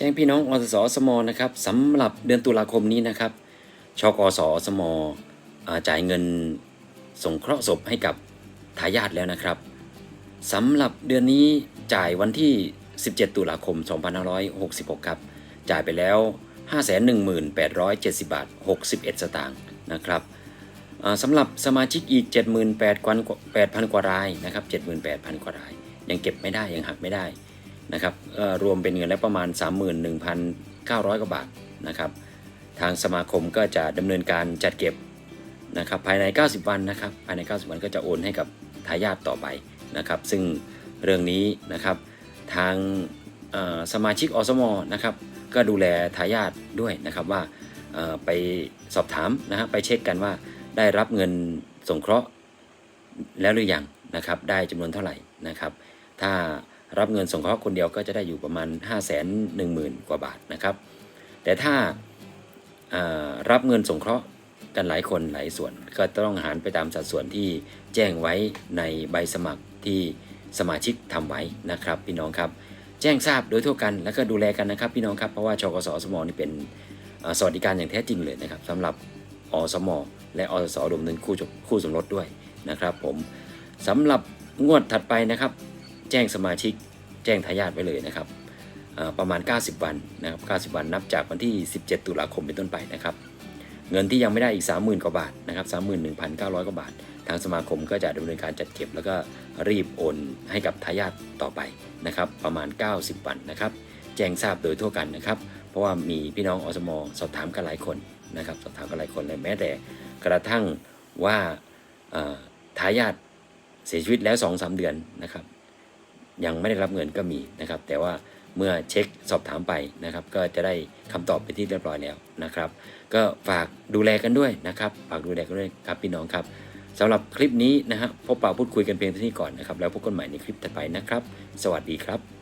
แจ้งพี่น้องอสสสมนะครับสำหรับเดือนตุลาคมนี้นะครับชกสสมอจ่ายเงินสงเคราะห์ศพให้กับทายาทแล้วนะครับสำหรับเดือนนี้จ่ายวันที่ 17 ตุลาคม 2566 ครับ จ่ายไปแล้ว 51870 บาท 61 สตางค์นะครับสำหรับสมาชิกอีก 78,000กว่า8,000 กว่ารายนะครับ 78,000 กว่าราย ยังเก็บไม่ได้ยังหักไม่ได้ นะครับรวมเป็นเงินแล้วประมาณ 31,900 กว่าบาทนะครับทางสมาคมก็จะดำเนินการจัดเก็บนะครับภายใน 90 วันนะครับภายใน 90 วันก็จะโอนให้กับทายาทต่อไปนะครับซึ่งเรื่องนี้นะครับทางสมาชิกอสมนะครับก็ดูแลทายาทด้วยนะครับว่าไปสอบถามนะฮะไปเช็คกันว่าได้รับเงินสงเคราะห์แล้วหรือยังนะครับได้จำนวนเท่าไหร่นะครับ ถ้า รับเงินสงเคราะห์คนเดียวก็จะได้อยู่ประมาณ 5 1 0 0 0 0 กว่าบาทนะครับ แต่ถ้ารับเงินสงเคราะห์กันหลายคนหลายส่วน ก็ต้องหารไปตามสัดส่วนที่แจ้งไว้ในใบสมัครที่สมาชิกทำไว้นะครับพี่น้องครับแจ้งทราบโดยทั่วกันแล้วก็ดูแลกันนะครับพี่น้องครับเพราะว่าชกสสมนี่เป็นสวัสดิการอย่างแท้จริงเลยนะครับสำหรับอสม และอสสรวมถึงคู่จคู่สมรสด้วยนะครับผมสำหรับงวดถัดไปนะครับ แจ้งสมาชิก แจ้งทายาทไว้เลยนะครับประมาณ 90 วันนะครับ90 วันนับจากวันที่ 17 ตุลาคมเป็นต้นไปนะครับ เงินที่ยังไม่ได้อีก 30,000 กว่าบาทนะครับ31,900 กว่าบาท ทางสมาคมก็จะดำเนินการจัดเก็บ แล้วก็รีบโอนให้กับทายาทต่อไปนะครับประมาณ 90 วันนะครับ แจ้งทราบโดยทั่วกันนะครับ เพราะว่ามีพี่น้องอสมสอบถามกันหลายคนนะครับสอบถามกันหลายคนเลยแม้แต่กระทั่งว่าทายาทเสียชีวิตแล้ว 2-3 เดือนนะครับ ยังไม่ได้รับเงินก็มีนะครับ แต่ว่าเมื่อเช็คสอบถามไปนะครับ ก็จะได้คำตอบไปนที่เรียบร้อยแล้วนะครับ ก็ฝากดูแลกันด้วยนะครับ ฝากดูแลกันด้วยครับพี่น้องครับสำหรับคลิปนี้นะฮะพบปะพูดคุยกันเพียงเท่านี้ก่อนนะครับ แล้วพบกันใหม่ในคลิปถัดไปนะครับ สวัสดีครับ